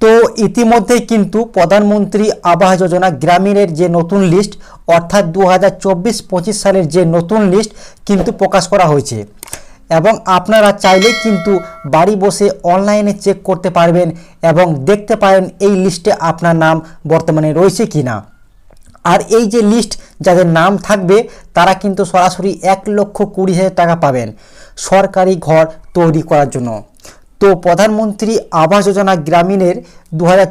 তো ইতিমধ্যেই কিন্তু প্রধানমন্ত্রী আবাস যোজনা গ্রামীণের যে নতুন লিস্ট অর্থাৎ দু হাজার সালের যে নতুন লিস্ট কিন্তু প্রকাশ করা হয়েছে। এবং আপনারা চাইলে কিন্তু বাড়ি বসে অনলাইনে চেক করতে পারবেন এবং দেখতে পারেন এই লিস্টে আপনার নাম বর্তমানে রয়েছে কি না আর এই যে লিস্ট যাদের নাম থাকবে, তারা কিন্তু সরাসরি এক লক্ষ কুড়ি হাজার টাকা পাবেন সরকারি ঘর তৈরি করার জন্য। তো প্রধানমন্ত্রী আবাস যোজনা গ্রামীণের দু হাজার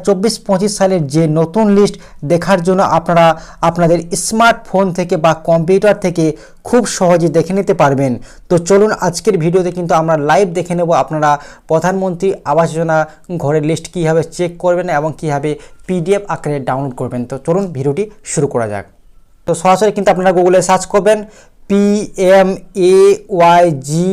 সালের যে নতুন লিস্ট দেখার জন্য আপনারা আপনাদের স্মার্টফোন থেকে বা কম্পিউটার থেকে খুব সহজে দেখে নিতে পারবেন। তো চলুন আজকের ভিডিওতে কিন্তু আমরা লাইভ দেখে নেব আপনারা প্রধানমন্ত্রী আবাস যোজনা ঘরের লিস্ট কীভাবে চেক করবেন এবং কীভাবে পিডিএফ আকারে ডাউনলোড করবেন। তো চলুন ভিডিওটি শুরু করা যাক। তো সরাসরি কিন্তু আপনারা গুগলে সার্চ করবেন P M A Y G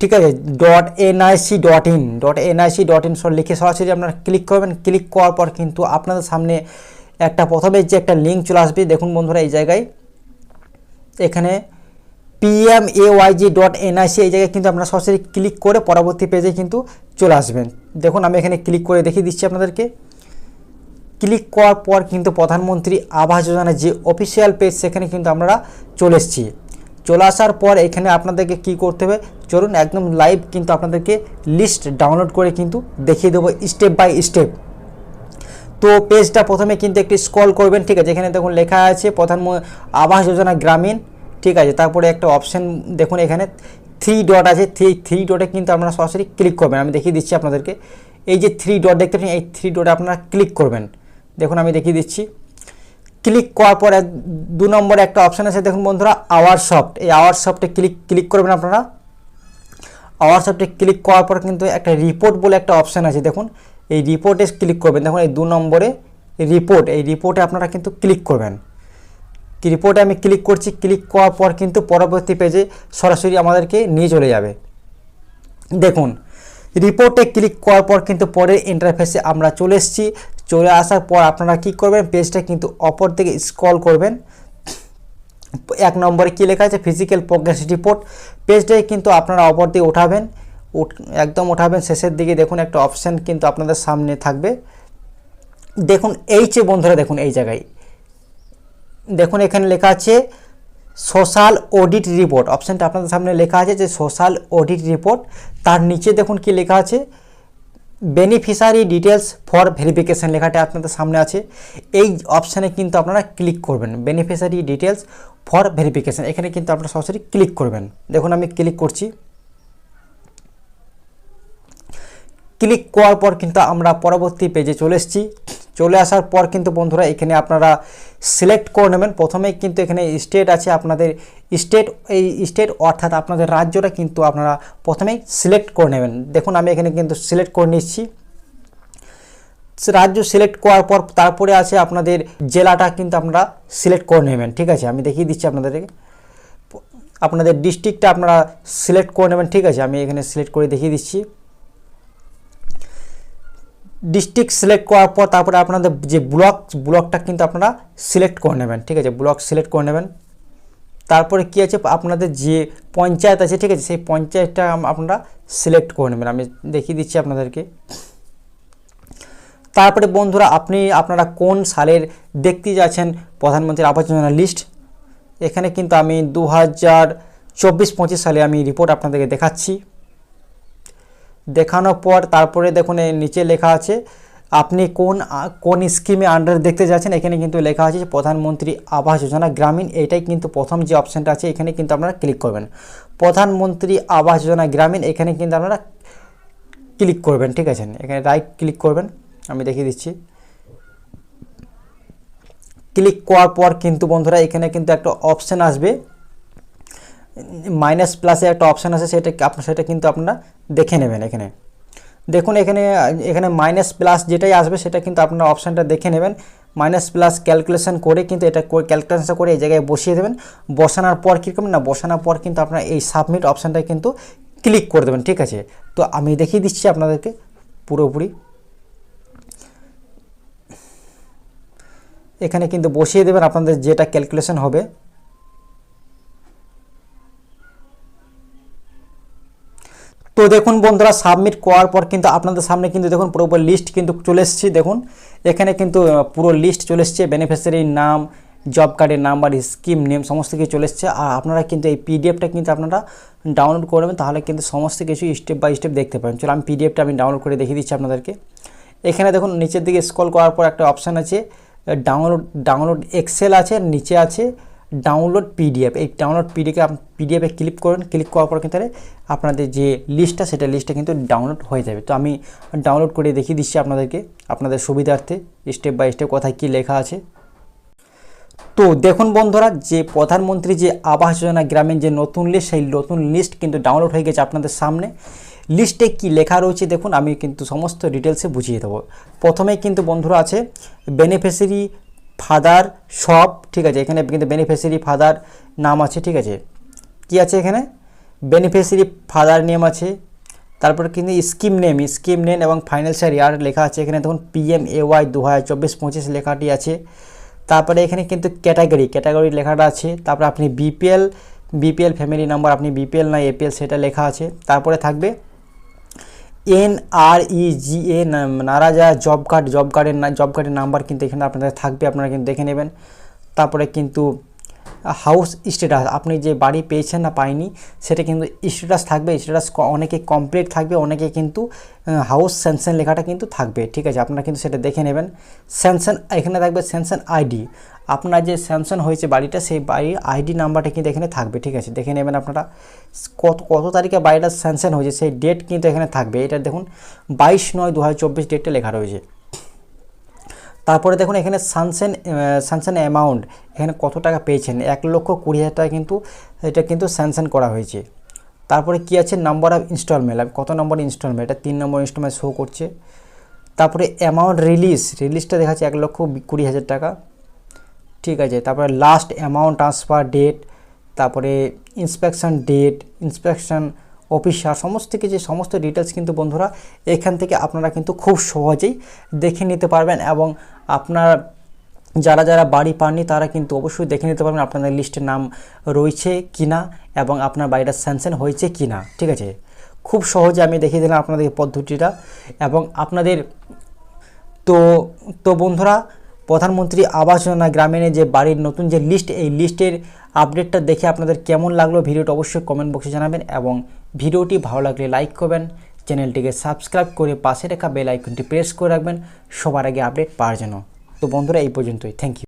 ঠিক আছে dot NIC dot in dot NIC dot in লিখে সরাসরি আপনারা ক্লিক করবেন। ক্লিক করার পর কিন্তু আপনাদের সামনে একটা প্রথমে যে একটা লিঙ্ক চলে আসবে, দেখুন বন্ধুরা এই জায়গায়। এখানে PM A YG dot NIC এই জায়গায় কিন্তু আপনারা সরাসরি ক্লিক করে পরবর্তী পেজে কিন্তু চলে আসবেন। দেখুন আমি এখানে ক্লিক করে দেখিয়ে দিচ্ছি আপনাদেরকে। ক্লিক করার পর কিন্তু প্রধানমন্ত্রী আবাস যোজনার যে অফিসিয়াল পেজ সেখানে কিন্তু আমরা চলে এসেছি। চলে আসার পর এখানে আপনাদেরকে কি করতে হবে? চলুন একদম লাইভ কিন্তু আপনাদেরকে লিস্ট ডাউনলোড করে কিন্তু দেখিয়ে দেবো স্টেপ বাই স্টেপ তো পেজটা প্রথমে কিন্তু একটু স্ক্রল করবেন, ঠিক আছে? এখানে দেখুন লেখা আছে, প্রধান আবাস যোজনা গ্রামীণ, ঠিক আছে? তারপরে একটা অপশান দেখুন এখানে থ্রি ডট আছে। থ্রি থ্রি ডটে কিন্তু আপনারা সরাসরি ক্লিক করবেন। আমি দেখিয়ে দিচ্ছি আপনাদেরকে। এই যে থ্রি ডট দেখতে এই থ্রি ডটে আপনারা ক্লিক করবেন। দেখুন আমি দেখিয়ে দিচ্ছি। ক্লিক করার পরে দু নম্বরে একটা অপশান আছে। দেখুন বন্ধুরা, আওয়ার সফট। এই আওয়ার সফটে ক্লিক ক্লিক করবেন আপনারা। আওয়ার সফটে ক্লিক করার পর কিন্তু একটা রিপোর্ট বলে একটা অপশান আছে। দেখুন, এই রিপোর্টে ক্লিক করবেন। দেখুন, এই দু নম্বরে রিপোর্ট এই রিপোর্টে আপনারা কিন্তু ক্লিক করবেন। রিপোর্টে আমি ক্লিক করছি, ক্লিক করার পর কিন্তু পরবর্তী পেজে সরাসরি আমাদেরকে নিয়ে চলে যাবে। দেখুন রিপোর্টে ক্লিক করার পর কিন্তু পরের ইন্টারফেসে আমরা চলে এসেছি। চলে আসার পর আপনারা কি করবেন? পেজটা কিন্তু অপর দিকে স্ক্রল করবেন। এক নম্বরে কী লেখা আছে? ফিজিক্যাল প্রোগ্রেস রিপোর্ট পেজটাই কিন্তু আপনারা অপর দিকে উঠাবেন। একদম উঠাবেন। শেষের দিকে দেখুন একটা অপশান কিন্তু আপনাদের সামনে থাকবে। দেখুন, এই যে বন্ধুরা, দেখুন এই জায়গায়। দেখুন, এখানে লেখা আছে সোশ্যাল অডিট রিপোর্ট অপশানটা আপনাদের সামনে লেখা আছে যে সোশ্যাল অডিট রিপোর্ট তার নিচে দেখুন কি লেখা আছে? বেনিফিশারি ডিটেলস ফর ভেরিফিকেশান লেখাটা আপনাদের সামনে আছে। এই অপশানে কিন্তু আপনারা ক্লিক করবেন। বেনিফিশারি ডিটেলস ফর ভেরিফিকেশান এখানে কিন্তু আপনারা সরাসরি ক্লিক করবেন। দেখুন আমি ক্লিক করছি। ক্লিক করার পর কিন্তু আমরা পরবর্তী পেজে চলে এসেছি। চলে আসার পর কিন্তু বন্ধুরা এখানে আপনারা সিলেক্ট করে নেবেন। প্রথমেই কিন্তু এখানে স্টেট আছে আপনাদের স্টেট এই স্টেট অর্থাৎ আপনাদের রাজ্যটা কিন্তু আপনারা প্রথমেই সিলেক্ট করে নেবেন। দেখুন আমি এখানে কিন্তু সিলেক্ট করে নিচ্ছি। রাজ্য সিলেক্ট করার পর তারপরে আছে আপনাদের জেলাটা কিন্তু আপনারা সিলেক্ট করে নেবেন। ঠিক আছে, আমি দেখিয়ে দিচ্ছি আপনাদেরকে। আপনাদের ডিস্ট্রিক্টটা আপনারা সিলেক্ট করে নেবেন। ঠিক আছে, আমি এখানে সিলেক্ট করে দেখিয়ে দিচ্ছি। ডিস্ট্রিক্ট সিলেক্ট করার পর তারপরে আপনাদের যে ব্লক ব্লকটা কিন্তু আপনারা সিলেক্ট করে নেবেন, ঠিক আছে? ব্লক সিলেক্ট করে নেবেন। তারপরে কী আছে? আপনাদের যে পঞ্চায়েত আছে, ঠিক আছে? সেই পঞ্চায়েতটা আপনারা সিলেক্ট করে নেবেন। আমি দেখিয়ে দিচ্ছি আপনাদেরকে। তারপরে বন্ধুরা, আপনি, আপনারা কোন সালের দেখতে যাচ্ছেন? প্রধানমন্ত্রীর আবাস যোজনা লিস্ট এখানে কিন্তু আমি দু হাজার চব্বিশ পঁচিশ সালে আমি রিপোর্ট আপনাদেরকে দেখাচ্ছি। দেখানোর পর তারপরে দেখুন নিচে লেখা আছে, আপনি কোন কোন স্কিমে আন্ডার দেখতে যাচ্ছেন, এখানে কিন্তু লেখা আছে প্রধানমন্ত্রী আবাস যোজনা গ্রামীণ, এটাই কিন্তু প্রথম যে অপশানটা আছে, এখানে কিন্তু আপনারা ক্লিক করবেন। প্রধানমন্ত্রী আবাস যোজনা গ্রামীণ, এখানে কিন্তু আপনারা ক্লিক করবেন, ঠিক আছে? এখানে রাইট ক্লিক করবেন, আমি দেখিয়ে দিচ্ছি। ক্লিক করার পর কিন্তু বন্ধুরা, এখানে কিন্তু একটা অপশান আসবে মাইনাস প্লাসে একটা অপশান আছে, সেটা আপনার সেটা কিন্তু আপনারা দেখে নেবেন এখানে। দেখুন এখানে এখানে মাইনাস প্লাস যেটাই আসবে, সেটা কিন্তু আপনার অপশানটা দেখে নেবেন। মাইনাস প্লাস ক্যালকুলেশন করে কিন্তু এটা ক্যালকুলেশন করে এই জায়গায় বসিয়ে দেবেন। বসানোর পর কী করবেন না, বসানোর পর কিন্তু আপনার এই সাবমিট অপশানটা কিন্তু ক্লিক করে দেবেন, ঠিক আছে? তো আমি দেখিয়ে দিচ্ছি আপনাদেরকে পুরোপুরি। এখানে কিন্তু বসিয়ে দেবেন, আপনাদের যেটা ক্যালকুলেশন হবে। তো দেখুন বন্ধুরা সাবমিট করার পর কিন্তু আপনাদের সামনে কিন্তু দেখুন পুরোপুরি লিস্ট কিন্তু চলে এসেছে। দেখুন, এখানে কিন্তু পুরো লিস্ট চলে এসছে। বেনিফিশিয়ারির নাম জব কার্ডের নাম্বার স্কিম নেম সমস্ত কিছু চলে এসছে। আর আপনারা কিন্তু এই পিডিএফটা কিন্তু আপনারা ডাউনলোড করবেন তাহলে কিন্তু সমস্ত কিছু স্টেপ বাই স্টেপ দেখতে পাবেন। চলো, আমি পিডিএফটা আমি ডাউনলোড করে দেখিয়ে দিচ্ছি আপনাদেরকে। এখানে দেখুন, নিচের দিকে স্ক্রল করার পর একটা অপশান আছে ডাউনলোড ডাউনলোড এক্সেল আছে, নিচে আছে ডাউনলোড পিডিএফ এই ডাউনলোড পিডিএফ পিডিএফে ক্লিক করুন ক্লিক করার পর কিন্তু আপনাদের যে লিস্টটা সেটা লিস্টটা কিন্তু ডাউনলোড হয়ে যাবে। তো আমি ডাউনলোড করে দেখিয়ে দিচ্ছি আপনাদেরকে, আপনাদের সুবিধার্থে স্টেপ বাই স্টেপ কোথায় কী লেখা আছে। তো দেখুন বন্ধুরা, যে প্রধানমন্ত্রী যে আবাস যোজনা গ্রামীণ যে নতুন লিস্ট সেই নতুন লিস্ট কিন্তু ডাউনলোড হয়ে গেছে আপনাদের সামনে। লিস্টে কি লেখা রয়েছে দেখুন, আমি কিন্তু সমস্ত ডিটেলসে বুঝিয়ে দেবো। প্রথমেই কিন্তু বন্ধুরা আছে বেনিফিশিয়ারি ফাদার সব, ঠিক আছে, এখানে কিন্তু বেনিফিশিয়ারি ফাদার নাম আছে, ঠিক আছে। কি আছে এখানে? বেনিফিশিয়ারি ফাদার নেম আছে। তারপর কিন্তু স্কিম নেম স্কিম নেম এবং ফাইন্যান্সিয়াল ইয়ার লেখা আছে এখানে। দেখুন পিএম এ ওয়াই দু হাজার চব্বিশ পঁচিশ লেখাটি আছে। তারপরে এখানে কিন্তু ক্যাটাগরি ক্যাটাগরি লেখাটা আছে। তারপরে আপনি বিপিএল বিপিএল ফ্যামিলি নাম্বার আপনি বিপিএল না এপিএল সেটা লেখা আছে। তারপরে থাকবে N R E G A নারাজা job card, job কার্ডের জব কার্ডের নাম্বার কিন্তু এখানে আপনাদের থাকবে, আপনারা কিন্তু দেখে নেবেন। তারপরে কিন্তু হাউস স্ট্যাটাস আপনি যে বাড়ি পেয়েছেন না পাইনি, সেটা কিন্তু স্ট্যাটাস থাকবে স্ট্যাটাস অনেকে কমপ্লিট থাকবে, অনেকে কিন্তু হাউস স্যাংশন লেখাটা কিন্তু থাকবে, ঠিক আছে? আপনারা কিন্তু সেটা দেখে নেবেন। স্যাংশন এখানে থাকবে স্যাংশন আইডি আপনার যে স্যাংশন হয়েছে বাড়িটা, সেই বাড়ির আইডি নাম্বারটা কিন্তু এখানে থাকবে, ঠিক আছে? দেখে নেবেন আপনারা। কত কত তারিখে বাড়িটা স্যাংশন হয়েছে, সেই ডেট কিন্তু এখানে থাকবে। এটা দেখুন, বাইশ নয় দু হাজার চব্বিশ ডেটটা লেখা রয়েছে। তারপরে দেখুন এখানে সানসেন সানসেন অ্যামাউন্ট এখানে কত টাকা পেয়েছেন? এক লক্ষ কুড়ি হাজার টাকা কিন্তু এটা কিন্তু স্যাংশন করা হয়েছে। তারপরে কি আছে? নাম্বার অফ ইনস্টলমেন্ট কত নম্বর ইনস্টলমেন্ট এটা তিন নম্বর ইনস্টলমেন্ট শো করছে। তারপরে অ্যামাউন্ট রিলিজ রিলিজটা দেখাচ্ছে এক লক্ষ কুড়ি হাজার টাকা। ঠিক আছে, তারপরে লাস্ট অ্যামাউন্ট ট্রান্সফার ডেট তারপরে ইন্সপেকশন ডেট ইন্সপেকশন অফিসার সমস্ত কিছু সমস্ত ডিটেলস কিন্তু বন্ধুরা, এখান থেকে আপনারা কিন্তু খুব সহজেই দেখে নিতে পারবেন এবং আপনার যারা যারা বাড়ি পাননি তারা কিন্তু অবশ্যই দেখে নিতে পারবেন আপনাদের লিস্টের নাম রয়েছে কি না এবং আপনার বাড়িটা স্যাংশন হয়েছে কি না ঠিক আছে? খুব সহজে আমি দেখিয়ে দিলাম আপনাদের পদ্ধতিটা এবং আপনাদের তো তো বন্ধুরা প্রধানমন্ত্রী আবাস যোজনা গ্রামীণের যে বাড়ির নতুন যে লিস্ট এই লিস্টের আপডেটটা দেখে আপনাদের কেমন লাগল ভিডিওটি অবশ্যই কমেন্ট বক্সে জানাবেন এবং ভিডিওটি ভালো লাগলে লাইক করবেন। চ্যানেলটিকে সাবস্ক্রাইব করে পাশে রাখা বেল আইকনটি প্রেস করে রাখবেন। সবার আগে আপডেট পাওয়ার জন্য। তো বন্ধুরা, এই পর্যন্তই। Thank you